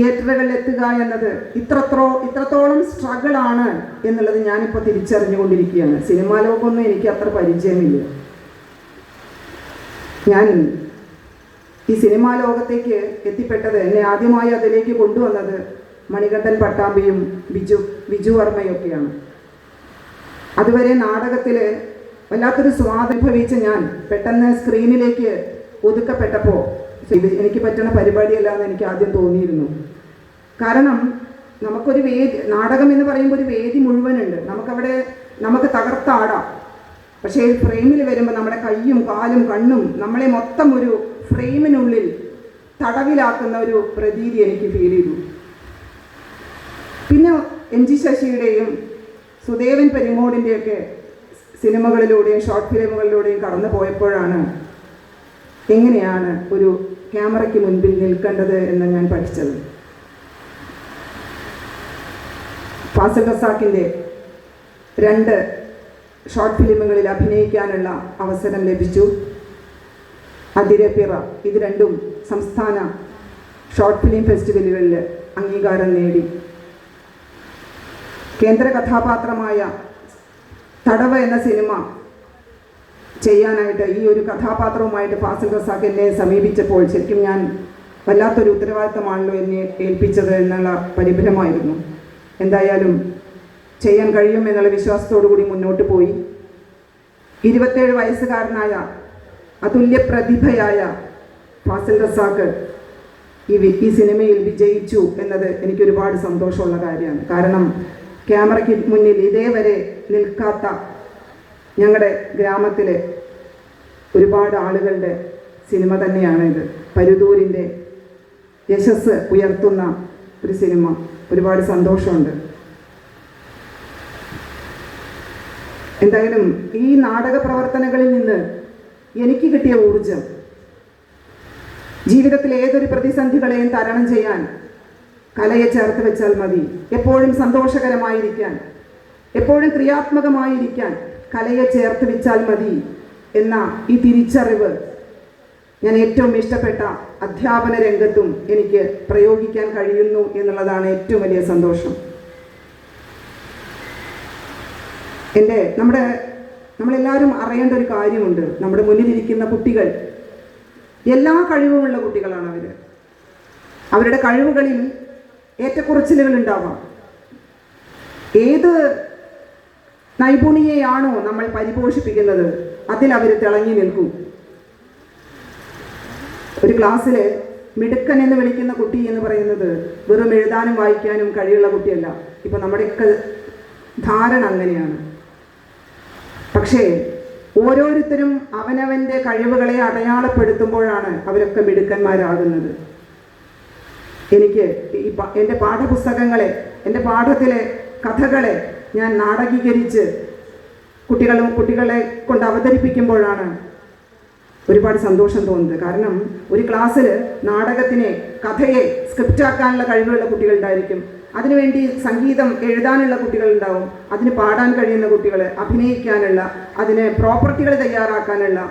തിയേറ്ററുകളിൽ എത്തുക എന്നത് ഇത്രത്രോ ഇത്രത്തോളം സ്ട്രഗിൾ ആണ് എന്നുള്ളത് ഞാനിപ്പോൾ തിരിച്ചറിഞ്ഞുകൊണ്ടിരിക്കുകയാണ്. സിനിമാ ലോകമൊന്നും എനിക്ക് അത്ര പരിചയമില്ല. ഞാൻ ഈ സിനിമാ ലോകത്തേക്ക് എത്തിപ്പെട്ടത് എന്നെ ആദ്യമായി അതിലേക്ക് കൊണ്ടുവന്നത് മണികണ്ഠൻ പട്ടാമ്പിയും ബിജു ബിജു വർമ്മയൊക്കെയാണ്. അതുവരെ നാടകത്തിൽ വല്ലാത്തൊരു സ്വാദനുഭവിച്ച ഞാൻ പെട്ടെന്ന് സ്ക്രീനിലേക്ക് ഒതുക്കപ്പെട്ടപ്പോൾ ഇത് എനിക്ക് പറ്റുന്ന പരിപാടിയല്ല എന്ന് എനിക്ക് ആദ്യം തോന്നിയിരുന്നു. കാരണം നമുക്കൊരു വേദി നാടകം എന്ന് പറയുമ്പോൾ ഒരു വേദി മുഴുവനുണ്ട്. നമുക്കവിടെ നമുക്ക് തകർത്താടാം പക്ഷേ ഫ്രെയിമിൽ വരുമ്പോൾ നമ്മുടെ കയ്യും കാലും കണ്ണും നമ്മളെ മൊത്തം ഒരു ഫ്രെയിമിനുള്ളിൽ തടവിലാക്കുന്ന ഒരു പ്രതീതി എനിക്ക് ഫീൽ ചെയ്തു. പിന്നെ എം ജി ശശിയുടെയും സുദേവൻ പെരുമോടിന്റെയൊക്കെ സിനിമകളിലൂടെയും ഷോർട്ട് ഫിലിമുകളിലൂടെയും കടന്നു പോയപ്പോഴാണ് എങ്ങനെയാണ് ഒരു ക്യാമറയ്ക്ക് മുൻപിൽ നിൽക്കേണ്ടത് എന്ന് ഞാൻ പഠിച്ചത്? ഫാസിൽ ഖസാക്കിന്റെ രണ്ട് ഷോർട്ട് ഫിലിമുകളിൽ അഭിനയിക്കാനുള്ള അവസരം ലഭിച്ചു. അതിരപ്പിറ ഇത് രണ്ടും സംസ്ഥാന ഷോർട്ട് ഫിലിം ഫെസ്റ്റിവലുകളിൽ അംഗീകാരം നേടി. കേന്ദ്ര കഥാപാത്രമായ തടവ എന്ന സിനിമ ചെയ്യാനായിട്ട് ഈ ഒരു കഥാപാത്രവുമായിട്ട് ഫാസിൽ റസാഖ് എന്നെ സമീപിച്ചപ്പോൾ ശരിക്കും ഞാൻ വല്ലാത്തൊരു ഉത്തരവാദിത്തമാണല്ലോ എന്നെ ഏൽപ്പിച്ചത് എന്നുള്ള പരിഭ്രമായിരുന്നു എന്തായാലും ചെയ്യാൻ കഴിയും എന്നുള്ള വിശ്വാസത്തോടു കൂടി മുന്നോട്ട് പോയി. ഇരുപത്തേഴ് വയസ്സുകാരനായ അതുല്യ പ്രതിഭയായ ഫാസിൽ റസാഖ് ഈ ഈ സിനിമയിൽ വിജയിച്ചു എന്നത് എനിക്ക് ഒരുപാട് സന്തോഷമുള്ള കാര്യമാണ്. കാരണം ക്യാമറയ്ക്ക് മുന്നിൽ ഇതേവരെ നിൽക്കാത്ത ഞങ്ങളുടെ ഗ്രാമത്തിലെ ഒരുപാട് ആളുകളുടെ സിനിമ തന്നെയാണ് ഇത്. പരുതൂരിന്റെ യശസ് ഉയർത്തുന്ന ഒരു സിനിമ. ഒരുപാട് സന്തോഷമുണ്ട്. എന്തായാലും ഈ നാടക പ്രവർത്തനങ്ങളിൽ നിന്ന് എനിക്ക് കിട്ടിയ ഊർജം ജീവിതത്തിൽ ഏതൊരു പ്രതിസന്ധികളെയും തരണം ചെയ്യാൻ കലയെ ചേർത്ത് വെച്ചാൽ മതി. എപ്പോഴും സന്തോഷകരമായിരിക്കാൻ എപ്പോഴും ക്രിയാത്മകമായിരിക്കാൻ കലയെ ചേർത്ത് വെച്ചാൽ മതി എന്ന ഈ തിരിച്ചറിവ് ഞാൻ ഏറ്റവും ഇഷ്ടപ്പെട്ട അധ്യാപന രംഗത്തും എനിക്ക് പ്രയോഗിക്കാൻ കഴിയുന്നു എന്നുള്ളതാണ് ഏറ്റവും വലിയ സന്തോഷം. എന്റെ നമ്മുടെ നമ്മളെല്ലാവരും അറിയേണ്ട ഒരു കാര്യമുണ്ട്. നമ്മുടെ മുന്നിലിരിക്കുന്ന കുട്ടികൾ എല്ലാ കഴിവുമുള്ള കുട്ടികളാണ് അവർ അവരുടെ കഴിവുകളിൽ ഏറ്റക്കുറച്ചിലുകൾ ഉണ്ടാവാം. ഏത് നൈപുണിയെയാണോ നമ്മൾ പരിപോഷിപ്പിക്കുന്നത്? അതിൽ അവർ തിളങ്ങി നിൽക്കും. ഒരു ക്ലാസ്സിൽ മിടുക്കൻ എന്ന് വിളിക്കുന്ന കുട്ടി എന്ന് പറയുന്നത് വെറും എഴുതാനും വായിക്കാനും കഴിയുള്ള കുട്ടിയല്ല. ഇപ്പം നമ്മുടെയൊക്കെ ധാരണ അങ്ങനെയാണ്. പക്ഷേ ഓരോരുത്തരും അവനവന്റെ കഴിവുകളെ അടയാളപ്പെടുത്തുമ്പോഴാണ് അവരൊക്കെ മിടുക്കന്മാരാകുന്നത്. എനിക്ക് ഈ എന്റെ പാഠപുസ്തകങ്ങളെ എന്റെ പാഠത്തിലെ കഥകളെ ഞാൻ നാടകീകരിച്ച് കുട്ടികളും കുട്ടികളെ കൊണ്ട് അവതരിപ്പിക്കുമ്പോഴാണ് ഒരുപാട് സന്തോഷം തോന്നുന്നത്. കാരണം ഒരു ക്ലാസ്സിൽ നാടകത്തിനെ കഥയെ സ്ക്രിപ്റ്റാക്കാനുള്ള കഴിവുള്ള കുട്ടികളുണ്ടായിരിക്കും. അതിനുവേണ്ടി സംഗീതം എഴുതാനുള്ള കുട്ടികളുണ്ടാവും. അതിന് പാടാൻ കഴിയുന്ന കുട്ടികൾ അഭിനയിക്കാനുള്ള അതിന് പ്രോപ്പർട്ടികൾ തയ്യാറാക്കാനുള്ള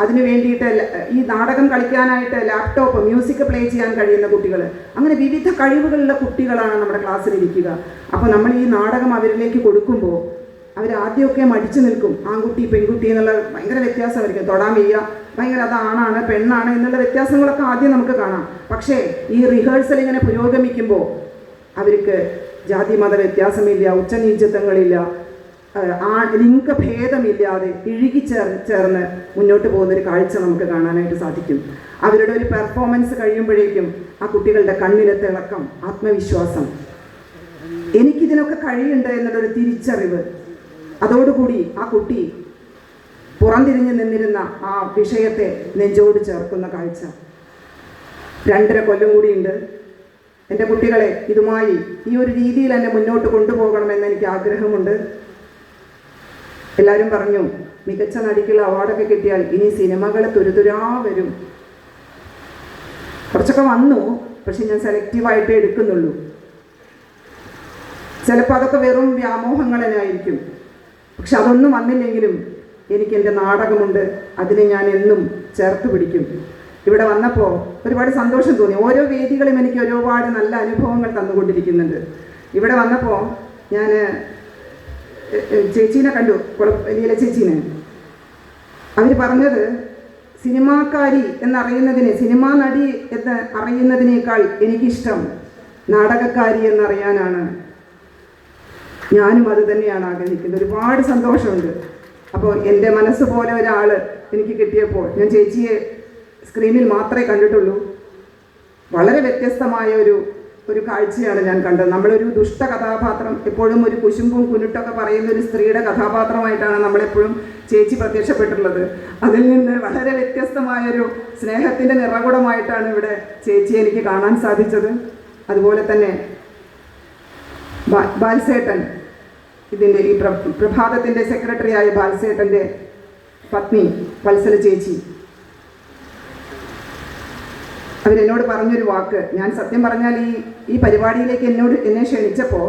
അതിന് വേണ്ടിയിട്ട് ഈ നാടകം കളിക്കാനായിട്ട് ലാപ്ടോപ്പ് മ്യൂസിക് പ്ലേ ചെയ്യാൻ കഴിയുന്ന കുട്ടികൾ അങ്ങനെ വിവിധ കഴിവുകളുള്ള കുട്ടികളാണ് നമ്മുടെ ക്ലാസ്സിൽ ഇരിക്കുക അപ്പോൾ നമ്മൾ ഈ നാടകം അവരിലേക്ക് കൊടുക്കുമ്പോൾ അവർ ആദ്യമൊക്കെ മടിച്ചു നിൽക്കും. ആൺകുട്ടി പെൺകുട്ടി എന്നുള്ള ഭയങ്കര വ്യത്യാസമായിരിക്കും. തൊടാൻ വയ്യ. ഭയങ്കര അത് ആണാണ് പെണ്ണാണ് എന്നുള്ള വ്യത്യാസങ്ങളൊക്കെ ആദ്യം നമുക്ക് കാണാം. പക്ഷേ ഈ റിഹേഴ്സൽ ഇങ്ങനെ പുരോഗമിക്കുമ്പോൾ അവർക്ക് ജാതി മത വ്യത്യാസമില്ല ഉച്ചനീചത്വങ്ങളില്ല ആ ലിംഗഭേദമില്ലാതെ ഇഴുകി ചേർ ചേർന്ന് മുന്നോട്ട് പോകുന്നൊരു കാഴ്ച നമുക്ക് കാണാനായിട്ട് സാധിക്കും. അവരുടെ ഒരു പെർഫോമൻസ് കഴിയുമ്പോഴേക്കും ആ കുട്ടികളുടെ കണ്ണിലെ തിളക്കം ആത്മവിശ്വാസം. എനിക്കിതിനൊക്കെ കഴിയുണ്ട് എന്നുള്ളൊരു തിരിച്ചറിവ്. അതോടുകൂടി ആ കുട്ടി പുറംതിരിഞ്ഞ് നിന്നിരുന്ന ആ വിഷയത്തെ നെഞ്ചോട് ചേർക്കുന്ന കാഴ്ച. രണ്ടര കൊല്ലം കൂടിയുണ്ട്. എന്റെ കുട്ടികളെ ഇതുമായി ഈ ഒരു രീതിയിൽ എന്നെ മുന്നോട്ട് കൊണ്ടുപോകണമെന്ന് എനിക്ക് ആഗ്രഹമുണ്ട്. എല്ലാവരും പറഞ്ഞു മികച്ച നടിക്കുള്ള അവാർഡൊക്കെ കിട്ടിയാൽ ഇനി സിനിമകൾ തുരുതുരാ വരും. കുറച്ചൊക്കെ വന്നു പക്ഷെ ഞാൻ സെലക്റ്റീവായിട്ടേ എടുക്കുന്നുള്ളൂ. ചിലപ്പോൾ അതൊക്കെ വെറും ആയിരിക്കും. പക്ഷെ അതൊന്നും വന്നില്ലെങ്കിലും എനിക്ക് എന്റെ നാടകമുണ്ട് അതിനെ ഞാൻ എന്നും ചേർത്ത് പിടിക്കും. ഇവിടെ വന്നപ്പോൾ ഒരുപാട് സന്തോഷം തോന്നി. ഓരോ വേദികളും എനിക്ക് ഒരുപാട് നല്ല അനുഭവങ്ങൾ തന്നുകൊണ്ടിരിക്കുന്നുണ്ട്. ഇവിടെ വന്നപ്പോൾ ഞാൻ ചേച്ചീനെ കണ്ടു. ലീല ചേച്ചീനെ. അവർ പറഞ്ഞത് സിനിമാക്കാരി എന്നറിയുന്നതിന് സിനിമാ നടി എന്ന് അറിയുന്നതിനേക്കാൾ എനിക്കിഷ്ടം നാടകക്കാരി എന്നറിയാനാണ്. ഞാനും അത് തന്നെയാണ് ആഗ്രഹിക്കുന്നത്. ഒരുപാട് സന്തോഷമുണ്ട്. അപ്പോൾ എന്റെ മനസ്സ് പോലെ ഒരാൾ എനിക്ക് കിട്ടിയപ്പോൾ ഞാൻ ചേച്ചിയെ സ്ക്രീനിൽ മാത്രമേ കണ്ടിട്ടുള്ളൂ. വളരെ വ്യത്യസ്തമായ ഒരു ഒരു കാഴ്ചയാണ് ഞാൻ കണ്ടത്. നമ്മളൊരു ദുഷ്ട കഥാപാത്രം എപ്പോഴും ഒരു കുശുമ്പും കുരുട്ടൊക്കെ പറയുന്ന ഒരു സ്ത്രീയുടെ കഥാപാത്രമായിട്ടാണ് നമ്മളെപ്പോഴും ചേച്ചി പ്രത്യക്ഷപ്പെട്ടിട്ടുള്ളത്. അതിൽ നിന്ന് വളരെ വ്യത്യസ്തമായൊരു സ്നേഹത്തിന്റെ നിറകുടമായിട്ടാണ് ഇവിടെ ചേച്ചി എനിക്ക് കാണാൻ സാധിച്ചത്. അതുപോലെ തന്നെ ബാൽസേട്ടൻ ഇതിന്റെ ഈ പ്ര പ്രഭാതത്തിന്റെ സെക്രട്ടറിയായ ബാൽസേട്ടന്റെ പത്നി വത്സല ചേച്ചി. അവരെന്നോട് പറഞ്ഞൊരു വാക്ക്. ഞാൻ സത്യം പറഞ്ഞാൽ ഈ ഈ പരിപാടിയിലേക്ക് എന്നോട് എന്നെ ക്ഷണിച്ചപ്പോൾ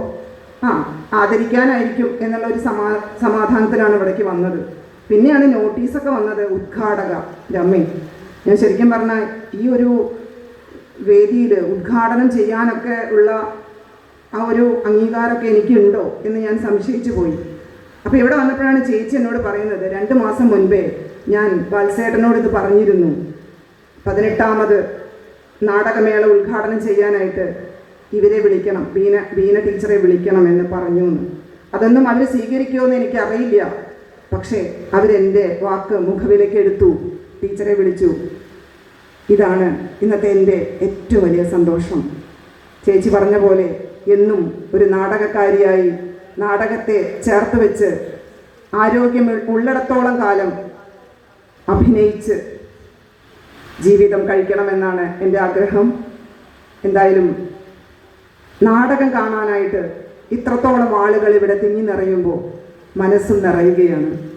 ആ ആദരിക്കാനായിരിക്കും എന്നുള്ള ഒരു സമാ സമാധാനത്തിലാണ് ഇവിടേക്ക് വന്നത്. പിന്നെയാണ് നോട്ടീസൊക്കെ വന്നത് ഉദ്ഘാടക രമ്മി ഞാൻ ശരിക്കും പറഞ്ഞാൽ ഈ ഒരു വേദിയിൽ ഉദ്ഘാടനം ചെയ്യാനൊക്കെ ഉള്ള ആ ഒരു അംഗീകാരമൊക്കെ എനിക്കുണ്ടോ എന്ന് ഞാൻ സംശയിച്ചു പോയി. അപ്പോൾ ഇവിടെ വന്നപ്പോഴാണ് ചേച്ചി എന്നോട് പറയുന്നത് രണ്ട് മാസം മുൻപേ ഞാൻ ബാൽസേട്ടനോട് ഇത് പറഞ്ഞിരുന്നു. പതിനെട്ടാമത് നാടകമേള ഉദ്ഘാടനം ചെയ്യാനായിട്ട് ഇവരെ വിളിക്കണം ബീന ബീന ടീച്ചറെ വിളിക്കണം എന്ന് പറഞ്ഞു എന്ന്. അതൊന്നും അവർ സ്വീകരിക്കുമോ എനിക്കറിയില്ല. പക്ഷേ അവരെന്റെ വാക്ക് മുഖവിലേക്ക് എടുത്തു ടീച്ചറെ വിളിച്ചു. ഇതാണ് ഇന്നത്തെ എന്റെ ഏറ്റവും വലിയ സന്തോഷം. ചേച്ചി പറഞ്ഞ പോലെ എന്നും ഒരു നാടകക്കാരിയായി നാടകത്തെ ചേർത്ത് വെച്ച് ആരോഗ്യം ഉള്ളിടത്തോളം കാലം അഭിനയിച്ച് ജീവിതം കഴിക്കണമെന്നാണ് എന്റെ ആഗ്രഹം. എന്തായാലും നാടകം കാണാനായിട്ട് ഇത്രത്തോളം ആളുകൾ ഇവിടെ തിങ്ങി നിറയുമ്പോൾ മനസ്സും നിറയുകയാണ്.